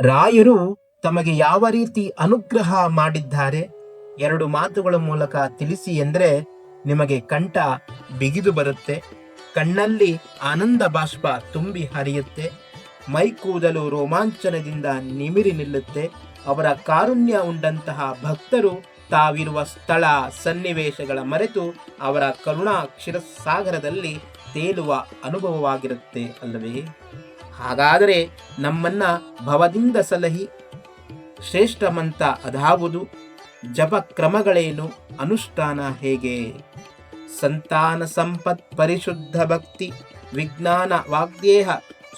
ರಾಯರು ತಮಗೆ ಯಾವ ರೀತಿ ಅನುಗ್ರಹ ಮಾಡಿದ್ದಾರೆ? ಎರಡು ಮಾತುಗಳ ಮೂಲಕ ತಿಳಿಸಿ ಎಂದರೆ, ನಿಮಗೆ ಕಂಠ ಬಿಗಿದು ಬರುತ್ತೆ, ಕಣ್ಣಲ್ಲಿ ಆನಂದ ಬಾಷ್ಪ ತುಂಬಿ ಹರಿಯುತ್ತೆ, ಮೈ ಕೂದಲು ರೋಮಾಂಚನದಿಂದ ನಿಮಿರಿ ನಿಲ್ಲುತ್ತೆ, ಅವರ ಕಾರುಣ್ಯ ಉಂಡಂತಹ ಭಕ್ತರು ತಾವಿರುವ ಸ್ಥಳ ಸನ್ನಿವೇಶಗಳ ಮರೆತು ಅವರ ಕರುಣಾ ಕ್ಷೀರಸಾಗರದಲ್ಲಿ ತೇಲುವ ಅನುಭವವಾಗಿರುತ್ತೆ ಅಲ್ಲವೇ? ಹಾಗಾದರೆ ನಮ್ಮನ್ನ ಭವದಿಂದ ಸಲಹಿ ಶ್ರೇಷ್ಠ ಮಂತ ಅದಾವುದು. ಜಪ ಕ್ರಮಗಳೇನು? ಅನುಷ್ಠಾನ ಹೇಗೆ? ಸಂತಾನ ಸಂಪತ್ ಪರಿಶುದ್ಧ ಭಕ್ತಿ ವಿಜ್ಞಾನ ವಾಗ್ದೇಹ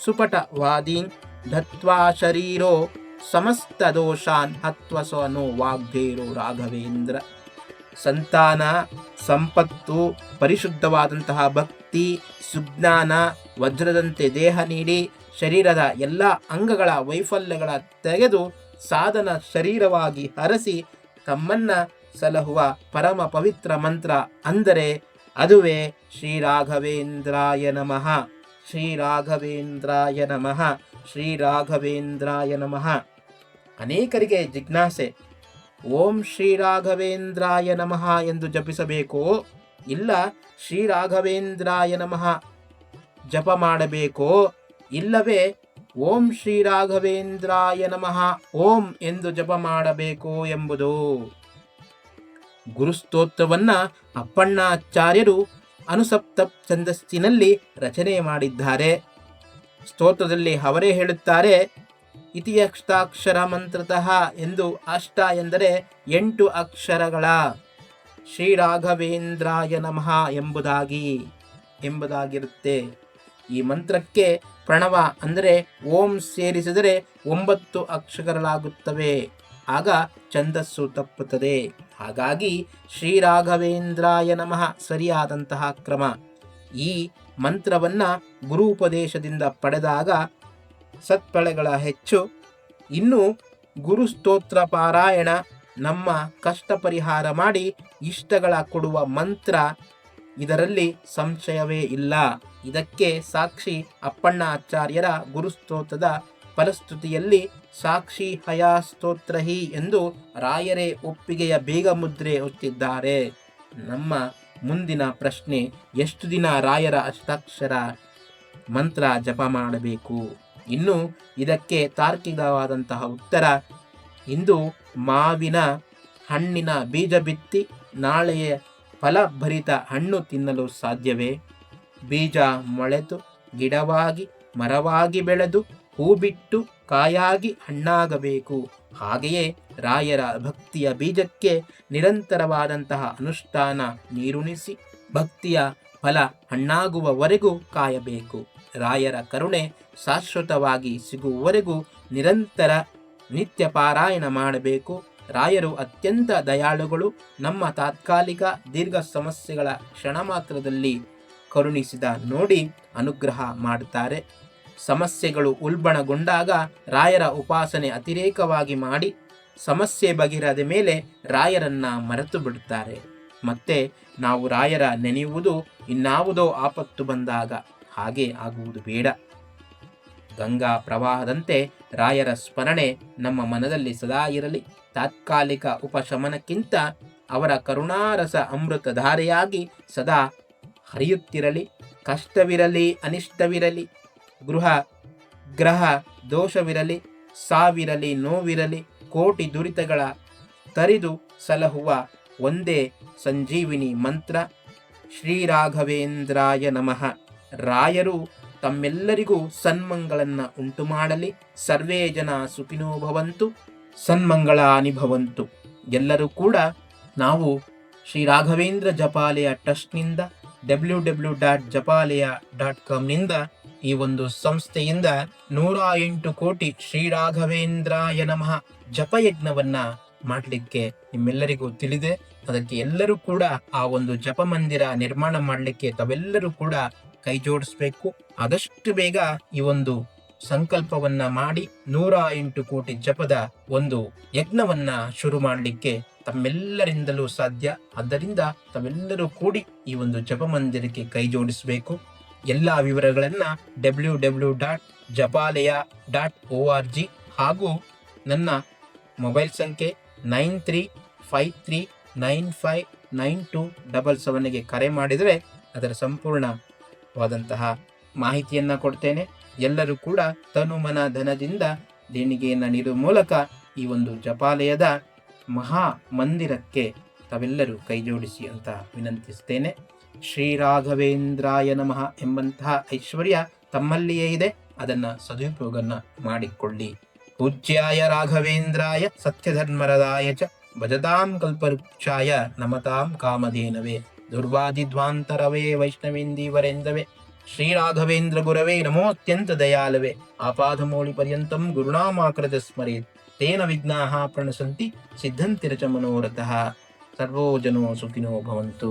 ಸುಪಟ ವಾದೀನ್ ಧತ್ವಾ ಶರೀರೋ ಸಮಸ್ತ ದೋಷಾನ್ ಹತ್ವ ಸ್ವನೋ ವಾಗ್ದೇರೋ ರಾಘವೇಂದ್ರ. ಸಂತಾನ ಸಂಪತ್ತು ಪರಿಶುದ್ಧವಾದಂತಹ ಭಕ್ತಿ ಸುಜ್ಞಾನ ವಜ್ರದಂತೆ ದೇಹ ನೀಡಿ ಶರೀರದ ಎಲ್ಲ ಅಂಗಗಳ ವೈಫಲ್ಯಗಳ ತೆಗೆದು ಸಾಧನ ಶರೀರವಾಗಿ ಹರಸಿ ತಮ್ಮನ್ನ ಸಲಹುವ ಪರಮ ಪವಿತ್ರ ಮಂತ್ರ ಅಂದರೆ ಅದುವೇ ಶ್ರೀರಾಘವೇಂದ್ರಾಯ ನಮಃ. ಶ್ರೀರಾಘವೇಂದ್ರಾಯ ನಮಃ. ಶ್ರೀರಾಘವೇಂದ್ರಾಯ ನಮಃ. ಅನೇಕರಿಗೆ ಜಿಜ್ಞಾಸೆ, ಓಂ ಶ್ರೀರಾಘವೇಂದ್ರಾಯ ನಮಃ ಎಂದು ಜಪಿಸಬೇಕೋ? ಇಲ್ಲ, ಶ್ರೀರಾಘವೇಂದ್ರಾಯ ನಮಃ ಜಪ ಮಾಡಬೇಕೋ? ಇಲ್ಲವೇ, ಓಂ ಶ್ರೀ ರಾಘವೇಂದ್ರಾಯ ನಮಃ, ಓಂ ಎಂದು ಜಪ ಮಾಡಬೇಕು ಎಂಬುದು. ಗುರುಸ್ತೋತ್ರವನ್ನು ಅಪ್ಪಣ್ಣಾಚಾರ್ಯರು ಅನುಸಪ್ತ ಛಂದಸ್ಸಿನಲ್ಲಿ ರಚನೆ ಮಾಡಿದ್ದಾರೆ. ಸ್ತೋತ್ರದಲ್ಲಿ ಅವರೇ ಹೇಳುತ್ತಾರೆ, ಇತಿಯಕ್ಷಾಕ್ಷರ ಮಂತ್ರತಃ ಎಂದು ಅಷ್ಟ ಎಂದರೆ ಎಂಟು ಅಕ್ಷರಗಳ. ಶ್ರೀರಾಘವೇಂದ್ರಾಯ ನಮಃ ಎಂಬುದಾಗಿ, ಎಂಬುದಾಗಿರುತ್ತೆ. ಈ ಮಂತ್ರಕ್ಕೆ ಪ್ರಣವ ಅಂದರೆ ಓಂ ಸೇರಿಸಿದರೆ ಒಂಬತ್ತು ಅಕ್ಷರಗಳಾಗುತ್ತವೆ. ಆಗ ಛಂದಸ್ಸು ತಪ್ಪುತ್ತದೆ. ಹಾಗಾಗಿ ಶ್ರೀರಾಘವೇಂದ್ರಾಯ ನಮಃ ಸರಿಯಾದಂತಹ ಕ್ರಮ. ಈ ಮಂತ್ರವನ್ನು ಗುರುಪದೇಶದಿಂದ ಪಡೆದಾಗ ಸತ್ಪಳೆಗಳ ಹೆಚ್ಚು. ಇನ್ನು ಗುರು ಸ್ತೋತ್ರ ಪಾರಾಯಣ, ನಮ್ಮ ಕಷ್ಟ ಪರಿಹಾರ ಮಾಡಿ ಇಷ್ಟಗಳ ಕೊಡುವ ಮಂತ್ರ ಇದರಲ್ಲಿ ಸಂಶಯವೇ ಇಲ್ಲ. ಇದಕ್ಕೆ ಸಾಕ್ಷಿ ಅಪ್ಪಣ್ಣ ಆಚಾರ್ಯರ ಗುರುಸ್ತೋತ್ರದ ಫಲಸ್ತುತಿಯಲ್ಲಿ ಸಾಕ್ಷಿ ಹಯಾ ಸ್ತೋತ್ರಹಿ ಎಂದು ರಾಯರೇ ಒಪ್ಪಿಗೆಯ ಬೇಗ ಮುದ್ರೆ ಒತ್ತಿದ್ದಾರೆ ನಮ್ಮ ಮುಂದಿನ ಪ್ರಶ್ನೆ, ಎಷ್ಟು ದಿನ ರಾಯರ ಅಷ್ಟಾಕ್ಷರ ಮಂತ್ರ ಜಪ ಮಾಡಬೇಕು? ಇನ್ನು ಇದಕ್ಕೆ ತಾರ್ಕಿಕವಾದಂತಹ ಉತ್ತರ, ಇಂದು ಮಾವಿನ ಹಣ್ಣಿನ ಬೀಜ ಬಿತ್ತಿ ನಾಳೆಯ ಫಲಭರಿತ ಹಣ್ಣು ತಿನ್ನಲು ಸಾಧ್ಯವೇ? ಬೀಜ ಮೊಳೆತು ಗಿಡವಾಗಿ ಮರವಾಗಿ ಬೆಳೆದು ಹೂ ಬಿಟ್ಟು ಕಾಯಾಗಿ ಹಣ್ಣಾಗಬೇಕು. ಹಾಗೆಯೇ ರಾಯರ ಭಕ್ತಿಯ ಬೀಜಕ್ಕೆ ನಿರಂತರವಾದಂತಹ ಅನುಷ್ಠಾನ ನೀರುಣಿಸಿ ಭಕ್ತಿಯ ಫಲ ಹಣ್ಣಾಗುವವರೆಗೂ ಕಾಯಬೇಕು. ರಾಯರ ಕರುಣೆ ಶಾಶ್ವತವಾಗಿ ಸಿಗುವವರೆಗೂ ನಿರಂತರ ನಿತ್ಯ ಪಾರಾಯಣ ಮಾಡಬೇಕು. ರಾಯರು ಅತ್ಯಂತ ದಯಾಳುಗಳು, ನಮ್ಮ ತಾತ್ಕಾಲಿಕ ದೀರ್ಘ ಸಮಸ್ಯೆಗಳ ಕ್ಷಣ ಮಾತ್ರದಲ್ಲಿ ಕರುಣಿಸಿದ ನೋಡಿ ಅನುಗ್ರಹ ಮಾಡುತ್ತಾರೆ. ಸಮಸ್ಯೆಗಳು ಉಲ್ಬಣಗೊಂಡಾಗ ರಾಯರ ಉಪಾಸನೆ ಅತಿರೇಕವಾಗಿ ಮಾಡಿ, ಸಮಸ್ಯೆ ಬಗೆರದ ಮೇಲೆ ರಾಯರನ್ನ ಮರೆತು ಬಿಡುತ್ತಾರೆ. ಮತ್ತೆ ನಾವು ರಾಯರ ನೆನೆಯುವುದು ಇನ್ನಾವುದೋ ಆಪತ್ತು ಬಂದಾಗ ಹಾಗೆ ಆಗುವುದು ಬೇಡ. ಗಂಗಾ ಪ್ರವಾಹದಂತೆ ರಾಯರ ಸ್ಮರಣೆ ನಮ್ಮ ಮನದಲ್ಲಿ ಸದಾ ಇರಲಿ. ತಾತ್ಕಾಲಿಕ ಉಪಶಮನಕ್ಕಿಂತ ಅವರ ಕರುಣಾರಸ ಅಮೃತಧಾರೆಯಾಗಿ ಸದಾ ಹರಿಯುತ್ತಿರಲಿ. ಕಷ್ಟವಿರಲಿ, ಅನಿಷ್ಟವಿರಲಿ, ಗೃಹ, ಗ್ರಹ ದೋಷವಿರಲಿ, ಸಾವಿರಲಿ, ನೋವಿರಲಿ, ಕೋಟಿ ದುರಿತಗಳ ತರಿದು ಸಲಹುವ ಒಂದೇ ಸಂಜೀವಿನಿ ಮಂತ್ರ. ಶ್ರೀರಾಘವೇಂದ್ರಾಯ ನಮಃ. ರಾಯರು ತಮ್ಮೆಲ್ಲರಿಗೂ ಸನ್ಮಂಗಳನ್ನ ಉಂಟು ಮಾಡಲಿ ಸರ್ವೇ ಜನ ಸುಖಿನೋ ಭವಂತು ಸನ್ಮಂಗಳ ಭವಂತು. ಎಲ್ಲರೂ ಕೂಡ ನಾವು Shri Raghavendra Japalaya ಟ್ರಸ್ಟ್ನಿಂದ W W dot Japalaya dot ಕಾಮ್ನಿಂದ ಈ ಒಂದು ಸಂಸ್ಥೆಯಿಂದ ನೂರ ಎಂಟು ಕೋಟಿ ಶ್ರೀರಾಘವೇಂದ್ರಾಯ ನಮಃ ಜಪಯಜ್ಞವನ್ನ ಮಾಡಲಿಕ್ಕೆ ನಿಮ್ಮೆಲ್ಲರಿಗೂ ತಿಳಿದೆ. ಅದಕ್ಕೆ ಎಲ್ಲರೂ ಕೂಡ ಆ ಒಂದು ಜಪ ಮಂದಿರ ನಿರ್ಮಾಣ ಮಾಡಲಿಕ್ಕೆ ತಾವೆಲ್ಲರೂ ಕೂಡ ಕೈ ಜೋಡಿಸ್ಬೇಕು ಆದಷ್ಟು ಬೇಗ ಈ ಒಂದು ಸಂಕಲ್ಪವನ್ನ ಮಾಡಿ ನೂರ ಎಂಟು ಕೋಟಿ ಜಪದ ಒಂದು ಯಜ್ಞವನ್ನ ಶುರು ಮಾಡಲಿಕ್ಕೆ ತಮ್ಮೆಲ್ಲರಿಂದಲೂ ಸಾಧ್ಯ. ಆದ್ದರಿಂದ ತಮ್ಮೆಲ್ಲರೂ ಕೂಡಿ ಈ ಒಂದು ಜಪ ಮಂದಿರಕ್ಕೆ ಕೈ ಜೋಡಿಸಬೇಕು ಎಲ್ಲ ವಿವರಗಳನ್ನ W W dot Japalaya dot O R G ಹಾಗೂ ನನ್ನ ಮೊಬೈಲ್ ಸಂಖ್ಯೆ nine three five three nine five nine two double ಸೆವೆನ್ಗೆ ಕರೆ ಮಾಡಿದರೆ ಅದರ ಸಂಪೂರ್ಣವಾದಂತಹ ಮಾಹಿತಿಯನ್ನು ಕೊಡ್ತೇನೆ. ಎಲ್ಲರೂ ಕೂಡ ತನು ಮನ ಧನದಿಂದ ದೇಣಿಗೆಯನ್ನು ನೀಡುವ ಮೂಲಕ ಈ ಒಂದು ಜಪಾಲಯದ ಮಹಾ ಮಂದಿರಕ್ಕೆ ತಾವೆಲ್ಲರೂ ಕೈಜೋಡಿಸಿ ಅಂತ ವಿನಂತಿಸ್ತೇನೆ. ಶ್ರೀರಾಘವೇಂದ್ರಾಯ ನಮಃ ಎಂಬಂತಹ ಐಶ್ವರ್ಯ ತಮ್ಮಲ್ಲಿಯೇ ಇದೆ. ಅದನ್ನು ಸದುಪಯೋಗನ್ನ ಮಾಡಿಕೊಳ್ಳಿ. ಪೂಜ್ಯಾಯ ರಾಘವೇಂದ್ರಾಯ ಸತ್ಯಧರ್ಮರದಾಯ ಚ ಭಜತಾಂ ಕಲ್ಪವೃಕ್ಷಾಯ ನಮತಾಂ ಕಾಮಧೇನವೇ. ದುರ್ವಾದಿಧ್ವಾಂತರವೇ ವೈಷ್ಣವೇಂದೀವರೆಂದವೇ ಶ್ರೀರಾಘವೇಂದ್ರ ಗುರವೇ ನಮೋತ್ಯಂತ ದಯಾಲವೇ. ಆಪಾದಮೌಳಿ ಪರ್ಯಂತಂ ಗುರುಣಾಮಾಕೃತ ಸ್ಮರೇತ್. ತೇನ ವಿಘ್ನಾ ಪ್ರಣಸಂತಿ ಸಿದ್ಧಂತಿರಚ ಮನೋರಥ ಮನೋರಥಃ. ಸರ್ವೋ ಜನೋ ಸುಖಿನೋ ಭವಂತು.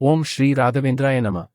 ಓಂ ಶ್ರೀ ರಾಘವೇಂದ್ರಾಯ ನಮಃ